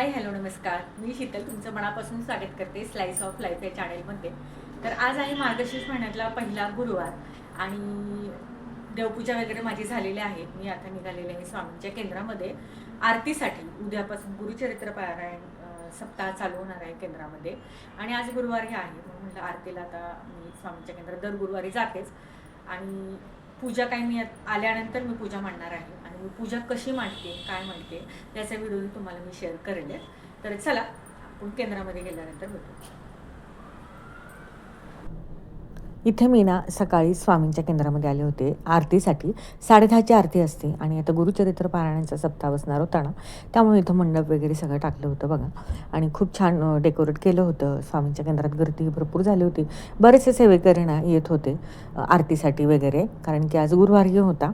Hi hello नमस्कार. मी शीतल तुमचं मनापासून स्वागत करते स्लाइस ऑफ लाईफ या चॅनेलमध्ये तर आज आहे मार्गशीर्ष महिन्यातला पहिला गुरुवार आणि देवपूजा वगैरे माझी झालेली आहे. मी आता निघालेले आहे स्वामींच्या केंद्रामध्ये. आरतीसाठी उद्यापासून गुरुचरित्र पारायण सप्ताह चालू होणार आहे केंद्रामध्ये. आणि आज गुरुवारी आहे म्हणून म्हटलं आरतीला आता मी स्वामींच्या केंद्रात दर गुरुवारी जातेच. आणि पूजा काही मी आल्यानंतर मी पूजा मांडणार आहे. मी पूजा कशी मांडते काय मांडते त्याचा व्हिडिओ तुम्हाला मी शेअर करेल. तर चला आपण केंद्रामध्ये गेल्यानंतर भेटू इथे मी ना सकाळी स्वामींच्या केंद्रामध्ये आले होते. आरतीसाठी साडेदहाची आरती असते आणि आता गुरुचरित्र पारायणाचा सप्ताह बसणार होता ना त्यामुळे इथं मंडप वगैरे सगळं टाकलं होतं बघा. आणि खूप छान डेकोरेट केलं होतं. स्वामींच्या केंद्रात गर्दी भरपूर झाली होती. बरेचसे सेवेकरी ना येत होते आरतीसाठी वगैरे कारण की आज गुरुवारी होता.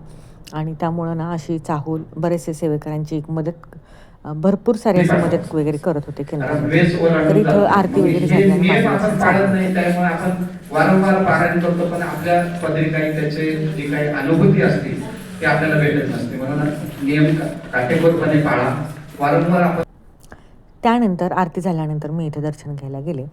आणि त्यामुळं ना अशी चाहूल बरेचसे सेवेकरांची एक मदत भरपूर सारे अशी मदत वगैरे करत होते केंद्रामध्ये तर इथं. आरती वगैरे हे झाली त्यामुळे आपण वारंवार पारायण करतो पण आपल्या पदरी काही त्याचे जी काही अनुभूती असते ती आपल्याला भेटत नसते म्हणून नियम काटेकोरपणे पाळा. वारंवार आपण त्यानंतर आरती झाल्यानंतर मी इथे दर्शन घ्यायला गेले.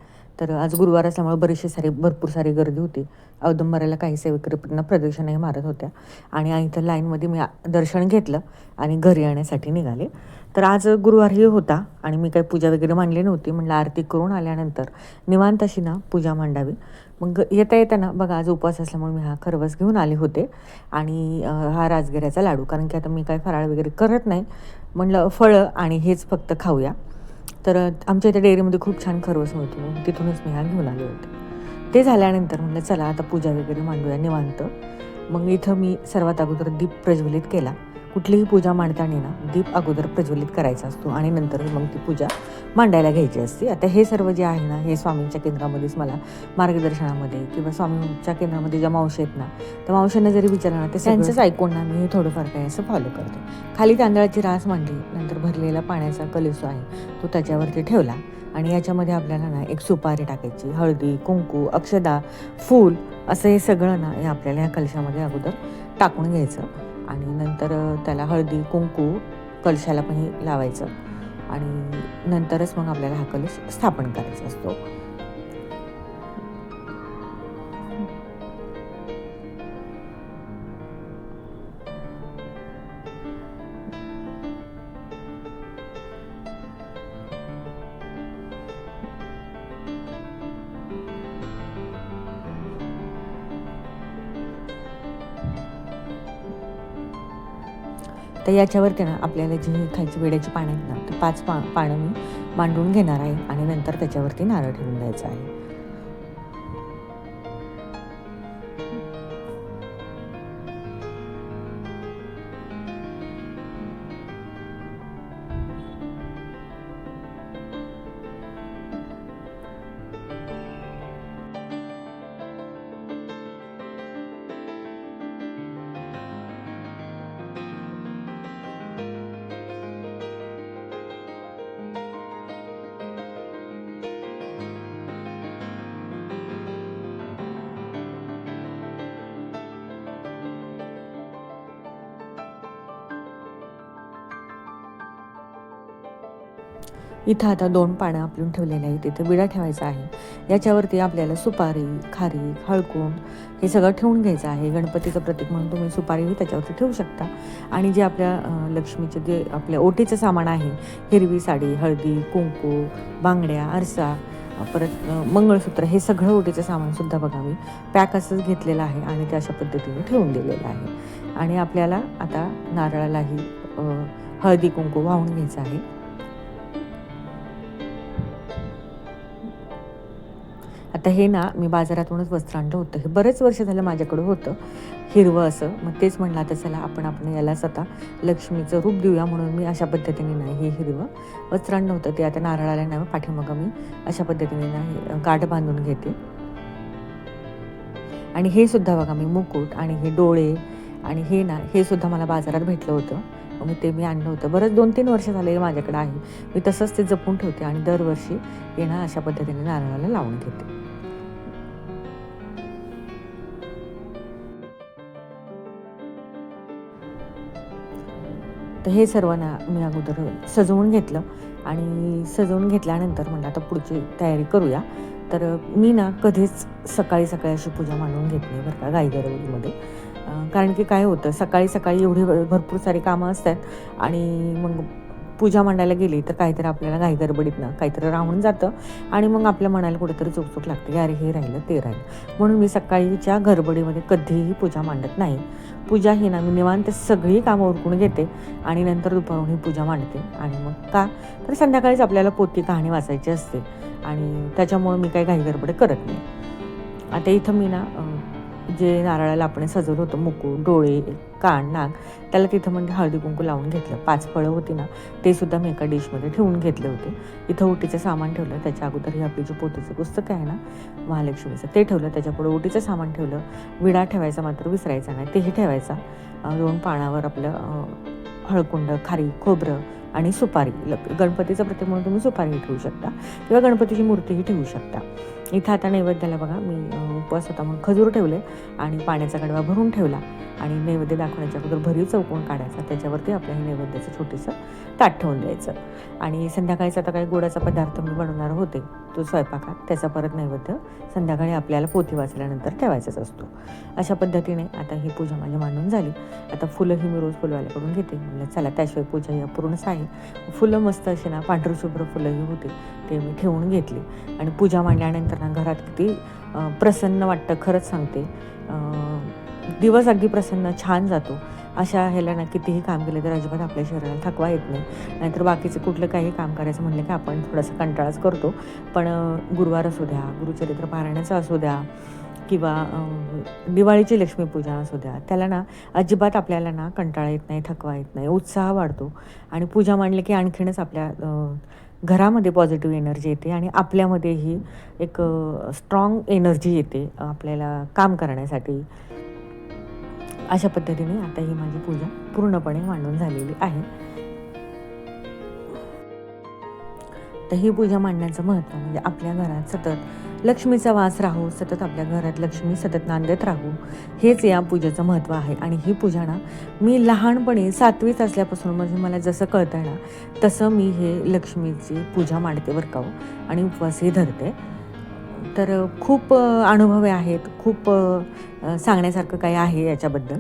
तर आज गुरुवार असल्यामुळे बरीचशी सारी भरपूर सारी गर्दी होती. औदंबराला काही सेवेकरीपणा प्रदक्षिणाही मारत होत्या. आणि इथं लाईनमध्ये मी दर्शन घेतलं आणि घरी येण्यासाठी निघाले. तर आज गुरुवारही होता आणि मी काही पूजा वगैरे मांडली नव्हती. म्हणलं आरती करून आल्यानंतर निवांत अशी ना पूजा मांडावी. मग येता येताना बघा आज उपवास असल्यामुळे मी हा खरवस घेऊन आले होते. आणि हा राजगिऱ्याचा लाडू. कारण की आता मी काय फराळ वगैरे करत नाही. म्हणलं फळं आणि हेच फक्त खाऊया. तर आमच्या इथे डेअरीमध्ये खूप छान खरवस मिळतो. तिथूनच मी ह्या घेऊन आले होते. ते झाल्यानंतर म्हणलं चला आता पूजा वगैरे मांडूया निवांत. मग इथं मी सर्वात अगोदर दीप प्रज्वलित केला. कुठलीही पूजा मांडताना ना दीप अगोदर प्रज्वलित करायचा असतो आणि नंतर मग ती पूजा मांडायला घ्यायची असते. आता हे सर्व जे आहे ना हे स्वामींच्या केंद्रामध्येच मला मार्गदर्शनामध्ये किंवा स्वामींच्या केंद्रामध्ये ज्या मावशी आहेत ना त्या मावशांना जरी विचारलं ना ते त्यांचंच ऐकून ना मी हे थोडंफार काय असं फॉलो करते. खाली तांदळाची रास मांडली नंतर भरलेला पाण्याचा कलेसो आहे तो त्याच्यावरती ठेवला आणि याच्यामध्ये आपल्याला ना एक सुपारी टाकायची हळदी कुंकू अक्षदा फूल असं हे सगळं ना हे आपल्याला या कलशामध्ये अगोदर टाकून घ्यायचं. आणि नंतर त्याला हळदी कुंकू कलशाला पण लावायचं. आणि नंतरच मग आपल्याला हा कलश स्थापन करायचा असतो. तर याच्यावरती ना आपल्याला जी खायची वेड्याची पानं आहेत ना ते पाच पा पानं मी मांडून घेणार आहे आणि नंतर त्याच्यावरती नारळ ठेवून द्यायचं आहे. इथं आता दोन पानं आपण ठेवलेले आहेत. तिथे विडा ठेवायचा आहे. याच्यावरती आपल्याला सुपारी खारी हळकुंड हे सगळं ठेवून घ्यायचं आहे. गणपतीचं प्रतीक म्हणून तुम्ही सुपारीही त्याच्यावरती ठेवू शकता. आणि जे आपल्या लक्ष्मीचे जे आपल्या ओटीचं सामान आहे हिरवी साडी हळदी कुंकू बांगड्या आरसा परत मंगळसूत्र हे सगळं ओटीचं सामानसुद्धा बघा मी पॅक असंच घेतलेलं आहे आणि ते अशा पद्धतीने ठेवून दिलेलं आहे. आणि आपल्याला आता नारळालाही हळदी कुंकू वाहून घ्यायचं आहे. आता हे ना मी बाजारातूनच वस्त्र आणलं होतं. हे बरेच वर्ष झालं माझ्याकडं होतं. हिरवं असं. मग तेच म्हणलं आता चला आपण आपण यालाच आता लक्ष्मीचं रूप देऊया म्हणून मी अशा पद्धतीने नाही हे हिरवं वस्त्र आणलं होतं. ते आता नारळाला नाही पाठीमागं मी अशा पद्धतीने नाही गाठ बांधून घेते. आणि हे सुद्धा बघा मी मुकुट आणि हे डोळे आणि हे ना हे सुद्धा मला बाजारात भेटलं होतं. मग ते मी आणलं होतं. बरंच दोन तीन वर्ष झाले हे माझ्याकडे आहे. मी तसंच ते जपून ठेवते आणि दरवर्षी हे ना अशा पद्धतीने नारळाला लावून घेते. तर हे सर्व ना मी अगोदर सजवून घेतलं आणि सजवून घेतल्यानंतर म्हणलं आता पुढची तयारी करूया. तर मी ना कधीच सकाळी सकाळी अशी पूजा मांडून घेत नाही बरं का गाईगरवडीमध्ये कारण की काय होतं सकाळी सकाळी एवढी भरपूर सारी कामं असतात आणि मग पूजा मांडायला गेली तर काहीतरी आपल्याला घाई गडबडीतनं काहीतरी राहून जातं आणि मग आपल्या मनाला कुठेतरी चुकचूक लागते की अरे हे राहिलं ते राहिलं. म्हणून मी सकाळीच्या गडबडीमध्ये कधीही पूजा मांडत नाही. पूजा ही ना मी निवांत सगळी कामं उरकून घेते आणि नंतर दुपारून ही पूजा मांडते. आणि मग का? तर संध्याकाळीच आपल्याला पोती कहाणी वाचायची असते आणि त्याच्यामुळं मी काही घाई गडबड करत नाही. आता इथं मी ना जे नारळाला आपण सजवलं होतं मुकू डोळे कान नाक त्याला तिथं म्हणजे हळदी कुंकू लावून घेतलं. पाच फळं होती ना ते सुद्धा मी एका डिशमध्ये ठेवून घेतले होते. इथं ओटीचं सामान ठेवलं त्याच्या अगोदर हे आपली जे पोतीचं पुस्तक आहे ना महालक्ष्मीचं ते ठेवलं त्याच्यापुढे ओटीचं सामान ठेवलं. विडा ठेवायचा मात्र विसरायचा नाही तेही ठेवायचा. दोन पानावर आपलं हळकुंड खारी खोबरं आणि सुपारी. गणपतीचं प्रत्येक म्हणून तुम्ही सुपारीही ठेवू शकता किंवा गणपतीची मूर्तीही ठेवू शकता. इथं आता नैवेद्याला बघा मी उपवास होता म्हणून खजूर ठेवले आणि पाण्याचा गडवा भरून ठेवला आणि नैवेद्य दाखवण्याच्या अगोदर भरीव चौकोन काढायचा. त्याच्यावरती आपल्या हे नैवेद्याचं छोटंसं ताट ठेवून द्यायचं. आणि संध्याकाळीचा आता काही गोडाचा पदार्थ मी बनवणार होते तो स्वयंपाकात. त्याचा परत नैवेद्य संध्याकाळी आपल्याला पोथी वाचल्यानंतर ठेवायचाच असतो. अशा पद्धतीने आता ही पूजा माझी मांडून झाली. आता फुलं ही मी रोज फुलवाल्याकडून घेते. म्हणलं चला त्याशिवाय पूजा ही अपूर्णच आहे. फुलं मस्त अशी ना पांढरशुभ्र फुलं फुलंही होती ते मी ठेवून घेतली. आणि पूजा मांडल्यानंतर असताना घरात किती प्रसन्न वाटतं खरंच सांगते. दिवस अगदी प्रसन्न छान जातो. अशा ह्याला ना कितीही काम केलं तर अजिबात आपल्या शरीराला थकवा येत नाही. नाहीतर बाकीचं कुठलं काही काम करायचं म्हणलं की आपण थोडासा कंटाळाच करतो. पण गुरुवार असू द्या गुरुचरित्र पारायणाचं असू द्या किंवा दिवाळीची लक्ष्मीपूजा असू द्या त्याला ना अजिबात आपल्याला ना कंटाळा येत नाही थकवा येत नाही उत्साह वाढतो. आणि पूजा मांडली की आणखीनच आपल्या घरामध्ये पॉझिटिव्ह एनर्जी येते आणि आपल्यामध्येही एक स्ट्रॉंग एनर्जी येते आपल्याला काम करण्यासाठी. अशा पद्धतीने आता ही माझी पूजा पूर्णपणे मांडून झालेली आहे. तर ही पूजा मांडण्याचं महत्त्व म्हणजे आपल्या घरात सतत लक्ष्मीचा वास राहू सतत आपल्या घरात लक्ष्मी सतत नांदत राहू. हेच या पूजेचं महत्त्व आहे. आणि ही पूजा ना मी लहानपणी सातवीत असल्यापासून म्हणजे मला जसं कळतं ना तसं मी हे लक्ष्मीची पूजा मांडते बरं हो? आणि उपवासही धरते. तर खूप अनुभव आहेत. खूप सांगण्यासारखं काही आहे याच्याबद्दल.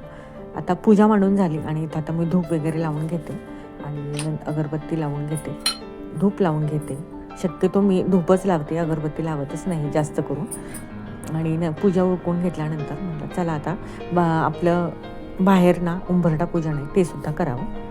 आता पूजा मांडून झाली आणि इथं आता मी धूप वगैरे लावून घेते. आणि अगरबत्ती लावून घेते. धूप लावून घेते. शक्यतो मी धूपच लावते अगरबत्ती लावतच नाही जास्त करून. आणि न पूजा उरकून घेतल्यानंतर म्हटलं चला आता बा आपलं बाहेर ना उंबरटा पूजन आहे ते सुद्धा करावं.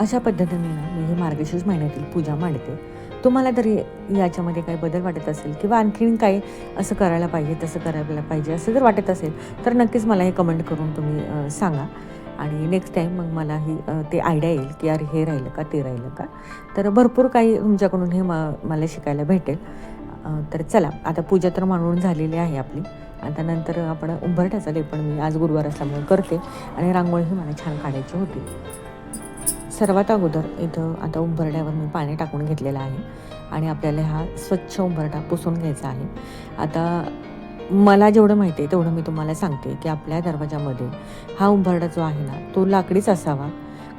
अशा पद्धतीने ना मी ही मार्गशीर्ष महिन्यातील पूजा मांडते. तुम्हाला तरी याच्यामध्ये काही बदल वाटत असेल किंवा आणखीन काही असं करायला पाहिजे तसं करायला पाहिजे असं जर वाटत असेल तर नक्कीच मला हे कमेंट करून तुम्ही सांगा. आणि नेक्स्ट टाईम मग मला ही ते आयडिया येईल की अरे हे राहिलं का ते राहिलं का. तर भरपूर काही तुमच्याकडून हे म मला शिकायला भेटेल. तर चला आता पूजा तर मांडून झालेली आहे आपली. आता नंतर आपण उंबरठ्याचा लेपण मी आज गुरुवार असल्यामुळे करते. आणि रांगोळीही मला छान काढायची होती. सर्वात अगोदर इथं आता उंबरड्यावर मी पाणी टाकून घेतलेलं आहे आणि आपल्याला हा स्वच्छ उंबरडा पुसून घ्यायचा आहे. आता मला जेवढं माहिती आहे तेवढं मी तुम्हाला सांगते की आपल्या दरवाजामध्ये हा उंबरडा जो आहे ना तो लाकडीच असावा.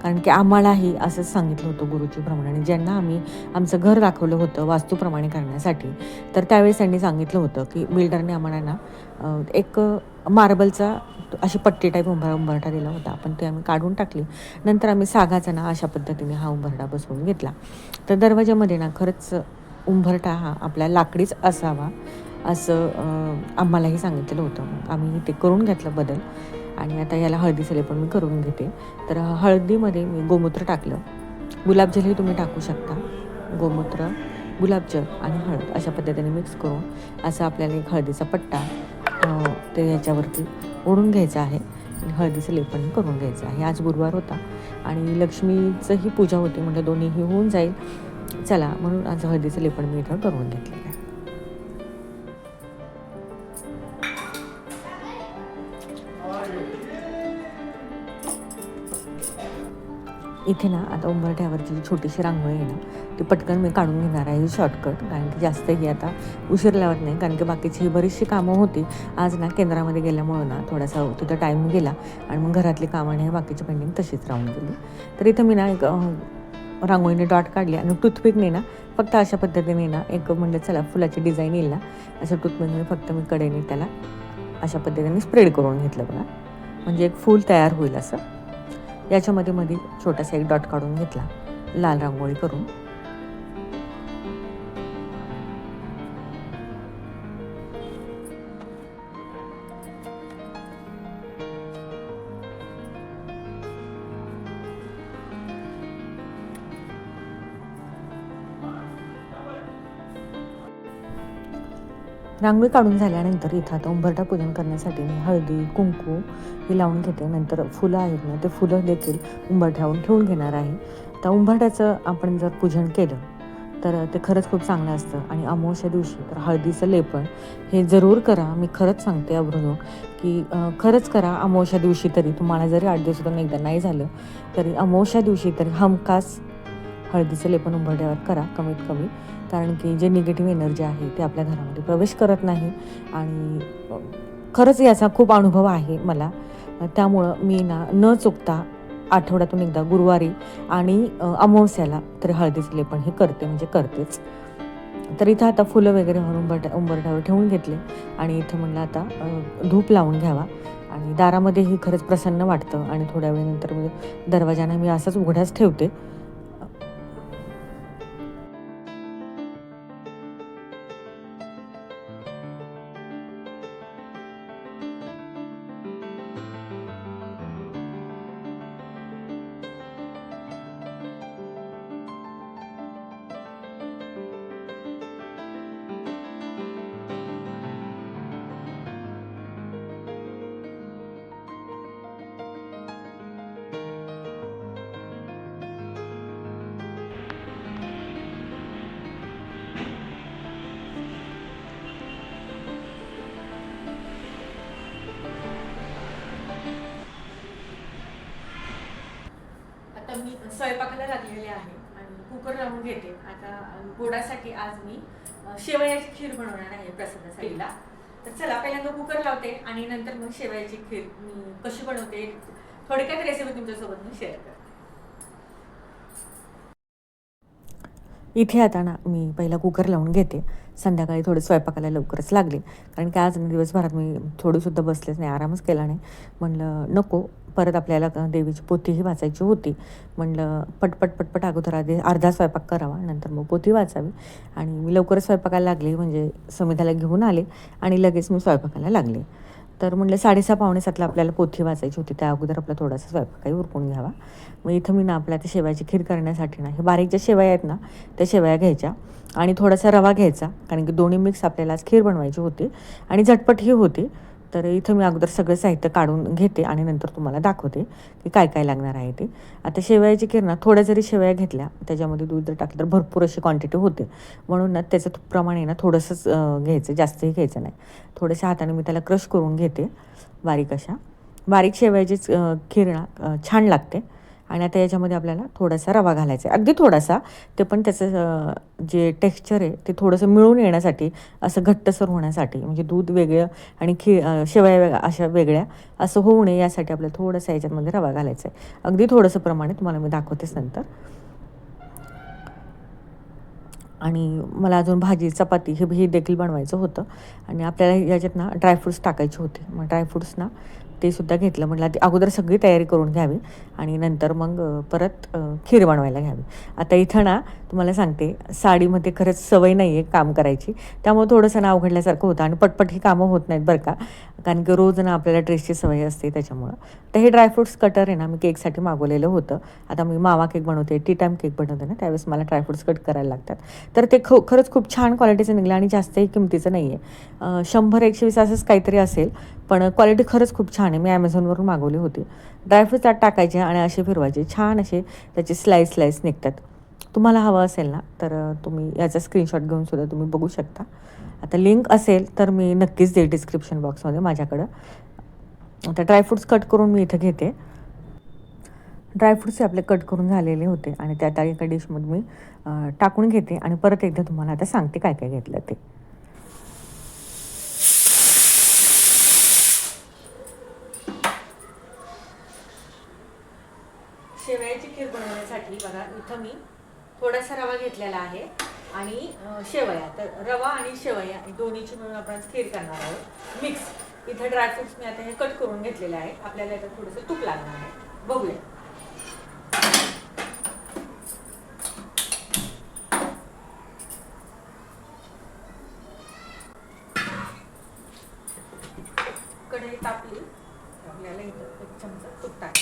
कारण की आम्हालाही असंच सांगितलं होतं गुरुजी प्रमाणे ज्यांना आम्ही आमचं घर दाखवलं होतं वास्तूप्रमाणे करण्यासाठी तर त्यावेळेस त्यांनी सांगितलं होतं की बिल्डरने आम्हाला ना एक मार्बलचा अशी पट्टी टाईप उंबर उंबरठा दिला होता. पण ते आम्ही काढून टाकली. नंतर आम्ही सागाचा ना अशा पद्धतीने हा उंबरठा बसवून घेतला. तर दरवाजामध्ये ना खरंच उंबरठा हा आपल्या लाकडीच असावा असं आम्हालाही सांगितलेलं होतं. आम्ही ते करून घेतलं बदल. आणि आता याला हळदी सले पण मी करून घेते. तर हळदीमध्ये मी गोमूत्र टाकलं. गुलाबजलही तुम्ही टाकू शकता. गोमूत्र गुलाबजल आणि हळद अशा पद्धतीने मिक्स करून असं आपल्याला एक हळदीचा पट्टा ते याच्यावरती ओढून घ्यायचं आहे. हळदीचं लेपन करून घ्यायचं आहे. आज गुरुवार होता आणि लक्ष्मीचंही पूजा होती म्हणजे दोन्हीही होऊन जाईल. चला म्हणून आज हळदीचं लेपण मी इथं करून घेतलं इथे ना आता उंबरठ्यावरची जी छोटीशी रांगोळी आहे ना ती पटकन मी काढून घेणार आहे शॉर्टकट कारण की जास्तही आता उशीर लावत नाही कारण की बाकीची ही बरीचशी कामं होती. आज ना केंद्रामध्ये गेल्यामुळं ना थोडासा तिथं टाईम गेला आणि मग घरातली कामं आणि बाकीची पेंडिंग तशीच राहून गेली. तर इथं मी ना एक रांगोळीने डॉट काढली आणि टूथपिकने ना फक्त अशा पद्धतीने ना एक म्हणलं चला फुलाची डिझाईन येईल ना असं टूथपिकने फक्त मी कडेने त्याला अशा पद्धतीने स्प्रेड करून घेतलं बघा. म्हणजे एक फूल तयार होईल असं. याच्यामध्ये मध्ये छोटासा एक डॉट काढून घेतला. लाल रांगोळी करून. रांगोळी काढून झाल्यानंतर इथं आता उंबरठा पूजन करण्यासाठी मी हळदी कुंकू हे लावून घेते. नंतर फुलं आहेत ना ते फुलं देखील उंबरठ्यावरून ठेवून घेणार आहे. तर उंबरठ्याचं आपण जर पूजन केलं तर ते खरंच खूप चांगलं असतं. आणि अमावस्या दिवशी तर हळदीचं लेपण हे जरूर करा. मी खरंच सांगते अभ्रुनो की खरंच करा. अमावस्या दिवशी तरी तुम्हाला जरी आठ दिवसातून एकदा नाही झालं तरी अमावस्या दिवशी तरी हमखास हळदीचं लेपण उंबरठ्यावर करा. कमीत कमी कारण की जे निगेटिव्ह एनर्जी आहे ते आपल्या घरामध्ये प्रवेश करत नाही. आणि खरंच याचा खूप अनुभव आहे मला. त्यामुळं मी ना न चुकता आठवड्यातून एकदा गुरुवारी आणि अमावस्याला तर हळदीचं लेपण हे करते म्हणजे करतेच. तर इथं आता फुलं वगैरे म्हणून उंबरठ्या उंबरठ्यावर ठेवून घेतले. आणि इथं म्हणलं आता धूप लावून घ्यावा. आणि दारामध्येही खरंच प्रसन्न वाटतं. आणि थोड्या वेळानंतर मी मी असंच उघड्याच ठेवते. स्वयंपाकाला लागलेले आहे आणि कुकर लावून घेते. आता गोडासाठी आज मी शेवयाची खीर बनवणार आहे प्रसादासाठीला. तर चला पहिल्यांदा कुकर लावते आणि नंतर मग शेवयाची खीर मी कशी बनवते थोडक्यात रेसिपी तुमच्यासोबत मी शेअर करते. इथे आता ना मी पहिला कुकर लावून घेते. संध्याकाळी थोडं स्वयंपाकाला लवकरच लागले. कारण की आज दिवसभरात मी थोडंसुद्धा बसलेच नाही आरामच केला नाही. म्हणलं नको परत आपल्याला देवीची पोथीही वाचायची होती. म्हणलं पटपट पटपट अगोदर आधी अर्धा स्वयंपाक करावा नंतर मग पोथी वाचावी. आणि मी लवकरच स्वयंपाकाला लागले म्हणजे समिधाला घेऊन आले आणि लगेच मी स्वयंपाकाला लागले. तर म्हणलं साडेसहा पावणे सातला आपल्याला पोथी वाचायची होती. त्या अगोदर आपला थोडासा स्वयंपाकही उरकून घ्यावा. मग इथं मी ना आपल्या त्या शेवयाची खीर करण्यासाठी ना हे बारीक ज्या शेवया आहेत ना त्या शेवया घ्यायच्या आणि थोडासा रवा घ्यायचा. कारण की दोन्ही मिक्स आपल्याला आज खीर बनवायची होती आणि झटपटही होती. तर इथं मी अगोदर सगळं साहित्य काढून घेते आणि नंतर तुम्हाला दाखवते की काय काय लागणार आहे ते. आता शेवयाची किरणा थोड्या जरी शेवया घेतल्या त्याच्यामध्ये दूध जर टाकलं तर भरपूर अशी क्वांटिटी होते. म्हणून ना त्याचं प्रमाण आहे ना थोडंसंच घ्यायचं जास्तही घ्यायचं नाही. थोड्याशा हाताने मी त्याला क्रश करून घेते बारीक अशा. बारीक शेवयाचीच किरणा छान लागते. आणि आता याच्यामध्ये आपल्याला थोडासा रवा घालायचा आहे. अगदी थोडासा ते पण त्याचं जे टेक्स्चर आहे ते थोडंसं मिळून येण्यासाठी असं घट्टसर होण्यासाठी म्हणजे दूध वेगळं आणि खी शेवया वेगळ्या अशा वेगळ्या असं होऊ नये यासाठी आपल्याला थोडंसं याच्यामध्ये रवा घालायचा आहे. अगदी थोडंसं प्रमाणे तुम्हाला मी दाखवतेच नंतर. आणि मला अजून भाजी चपाती हे हे देखील बनवायचं होतं. आणि आपल्याला याच्यात ना ड्रायफ्रूट्स टाकायचे होते. मग ड्रायफ्रूट्स ना ते सुद्धा घेतलं. म्हटलं आधी अगोदर सगळी तयारी करून घ्यावी आणि नंतर मग परत खीर बनवायला घ्यावी. आता इथं ना तुम्हाला सांगते साडीमध्ये खरंच सवय नाही आहे काम करायची. त्यामुळे थोडंसं ना अवघडल्यासारखं होतं आणि पटपट ही कामं होत नाहीत बरं का. कारण की रोज ना आपल्याला ड्रेसची सवय असते त्याच्यामुळं. तर हे ड्रायफ्रुट्स कटर आहे ना मी केकसाठी मागवलेलं होतं. आता मी मावा केक बनवते टी टाईम केक बनवते ना त्यावेळेस मला ड्रायफ्रुट्स कट करायला लागतात. तर ते ख खरंच खूप छान क्वालिटीचं निघलं आणि जास्तही किमतीचं नाही आहे शंभर एकशे वीस असंच काहीतरी असेल पण क्वालिटी खरंच खूप छान आहे. मी ॲमेझॉनवरून मागवली होती. ड्रायफ्रुट्स त्यात टाकायचे आणि असे फिरवायचे. छान असे त्याचे स्लाईस स्लाईस निघतात. तुम्हाला हवं असेल ना तर तुम्ही याचा स्क्रीनशॉट घेऊन सुद्धा तुम्ही बघू शकता. आता लिंक असेल तर मी नक्कीच दे डिस्क्रिप्शन बॉक्समध्ये माझ्याकडं. आता ड्रायफ्रूट्स कट करून मी इथं घेते. ड्रायफ्रुट्स आपले कट करून झालेले होते आणि त्या त्या एका डिशमध्ये मी टाकून घेते आणि परत एकदा तुम्हाला आता सांगते काय काय घेतलं ते. शेवयाची खीर बनवण्यासाठी बघा इथं मी थोडासा रवा घेतलेला आहे. आणि शेवया. तर रवा आणि शेवया दोन्हीची मिळून आपण खीर करणार आहोत. मिक्स इथं ड्रायफ्रुट्स मी आता हे कट करून घेतलेले आहे. आपल्याला आता थोडंसं तूप लागणार आहे. बघूया कढई तापली तर आपल्याला इथं एक चमचा तूप टाक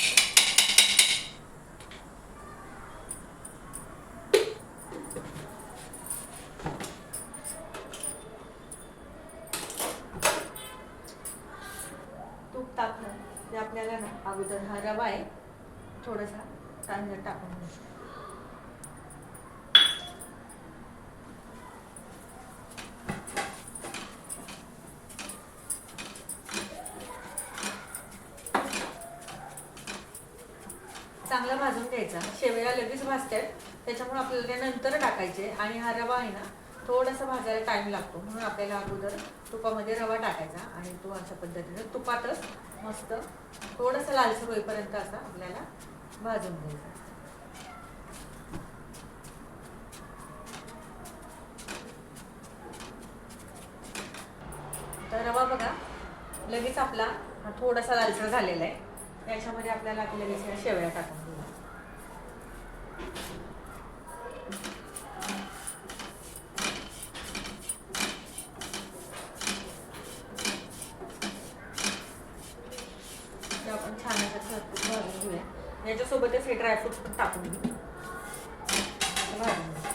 तूप टाकलं ते आपल्याला ना अगोदर हा रवा आहे थोडासा तांदूळ टाकून घ्यायचा. चांगला भाजून घ्यायचा. शेवया लगेच भाजतात. त्याच्यामुळे आपल्याला ते नंतर टाकायचे. आणि हा रवा आहे ना थोडासा भाजायला टाइम लागतो. म्हणून आपल्याला अगोदर तुपामध्ये रवा टाकायचा आणि तो अशा पद्धतीने तुपातच मस्त थोडासा लालसर होईपर्यंत असा आपल्याला भाजून घ्यायचा. तर रवा बघा लगेच आपला हा थोडासा लालसर झालेला आहे. त्याच्यामध्ये आपल्याला लगेच शेवया टाकून घेऊ ते आपण छान असं खरपूस भाजून घेऊया याच्यासोबतच हे ड्रायफ्रुट्स पण टाकून घेऊ असं भाजून घेऊ.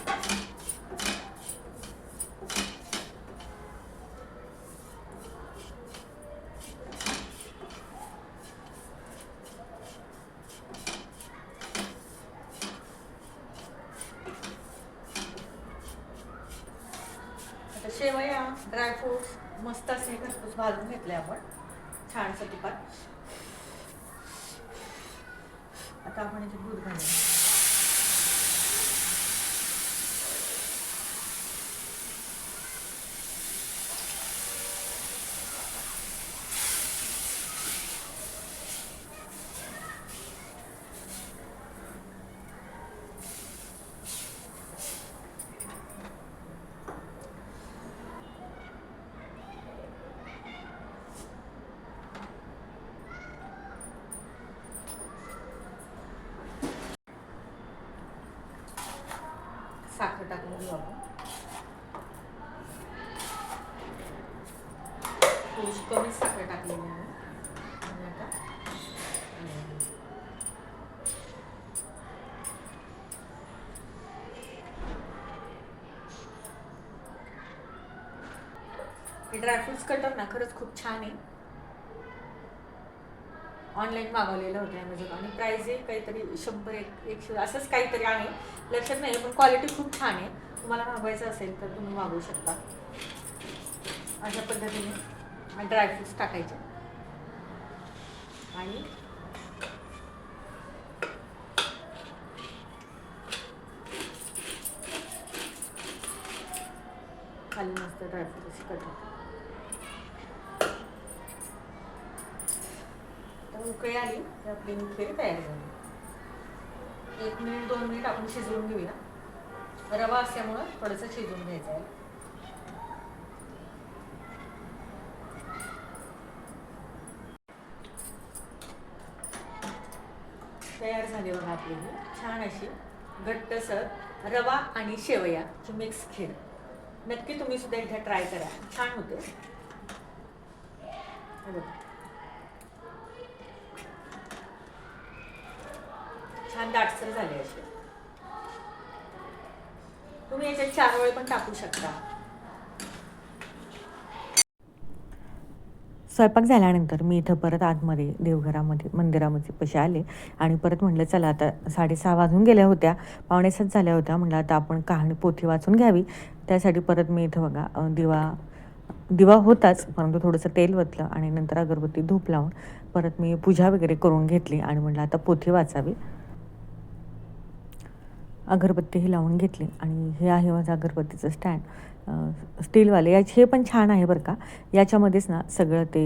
आता शेवया ड्रायफ्रुट्स मस्त असे खरपूस भाजून घेतले आपण. छानसं तुपात आता आपण इथे दूध घालूया. साखर टाकून घेऊ आपण. थोडीशी साखर टाकलेली आहे. आणि आता हे ड्रायफ्रुट्स कटर ना खरंच खूप छान आहे. ऑनलाईन मागवलेलं होतं ॲमेझॉन आणि प्राईजही काहीतरी शंभर एक एकशे असंच काहीतरी आहे. लक्षात नाही पण क्वालिटी खूप छान आहे. तुम्हाला मागवायचं असेल तर तुम्ही मागवू शकता. अशा पद्धतीने ड्रायफ्रुट्स टाकायचे. आणि खाली मस्त ड्रायफ्रुट्स कट तर उकळी आली तर आपली खीर तयार झाली. एक मिनिट दोन मिनिट आपण शिजवून घेऊया. रवा असल्यामुळं थोडंसं शिजवून घ्यायचं आहे तयार झाली बघा आपली ही. छान अशी घट्टसर रवा आणि शेवया मिक्स खीर. नक्की तुम्ही सुद्धा एकदा ट्राय करा. छान होते हे बघ. छान दाटसर झाले असे. तुम्ही याच्यात चार वेळ पण टाकू शकता. स्वयंपाक झाल्यानंतर मी इथं परत आतमध्ये देवघरामध्ये मंदिरामध्ये पशी आले आणि परत म्हटलं चला आता साडेसहा वाजून गेल्या होत्या पावणेसात झाल्या होत्या म्हटलं आता आपण कहाणी पोथी वाचून घ्यावी. त्यासाठी परत मी इथं बघा दिवा दिवा होताच परंतु थोडंसं तेल वतलं आणि नंतर अगरबत्ती धूप लावून परत मी पूजा वगैरे करून घेतली आणि म्हटलं आता पोथी वाचावी. अगरबत्तीही लावून घेतली. आणि हे आहे माझं अगरबत्तीचं स्टँड स्टीलवाले याचे हे पण छान आहे बरं का. याच्यामध्येच ना सगळं ते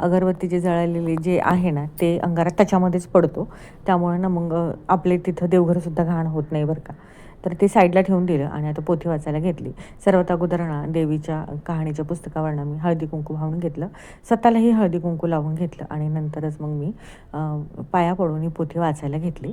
अगरबत्ती जे जळालेले जे आहे ना ते अंगारात त्याच्यामध्येच पडतो. त्यामुळे ना मग आपले तिथं देवघरसुद्धा घाण होत नाही बरं का. तर ते साईडला ठेवून दिलं आणि आता पोथी वाचायला घेतली. सर्वात अगोदर ना देवीच्या कहाणीच्या पुस्तकावरनं मी हळदी कुंकू वाहून घेतलं. स्वतःलाही हळदी कुंकू लावून घेतलं आणि नंतरच मग मी पाया पडून ही पोथी वाचायला घेतली.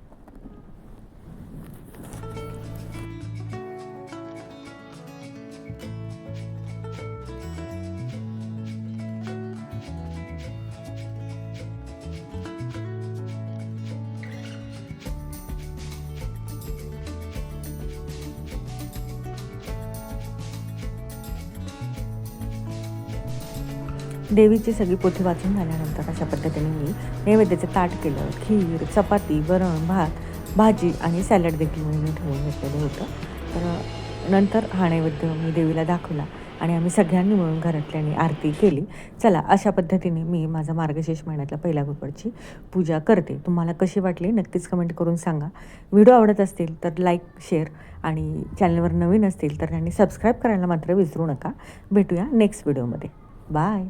देवीची सगळी पोथी वाचून झाल्यानंतर अशा पद्धतीने मी नैवेद्याचं ताट केलं. खीर चपाती वरण भात भाजी आणि सॅलड देखील मी ठेवून घेतलेलं होतं. तर नंतर हा नैवेद्य मी देवीला दाखवला आणि आम्ही सगळ्यांनी मिळून घरातल्यानी आरती केली. चला अशा पद्धतीने मी माझा मार्गशीर्ष महिन्यातल्या पहिल्या गुरुवारची पूजा करते. तुम्हाला कशी वाटली नक्कीच कमेंट करून सांगा. व्हिडिओ आवडत असतील तर लाईक शेअर आणि चॅनलवर नवीन असतील तर त्यांनी सबस्क्राईब करायला मात्र विसरू नका. भेटूया नेक्स्ट व्हिडिओमध्ये बाय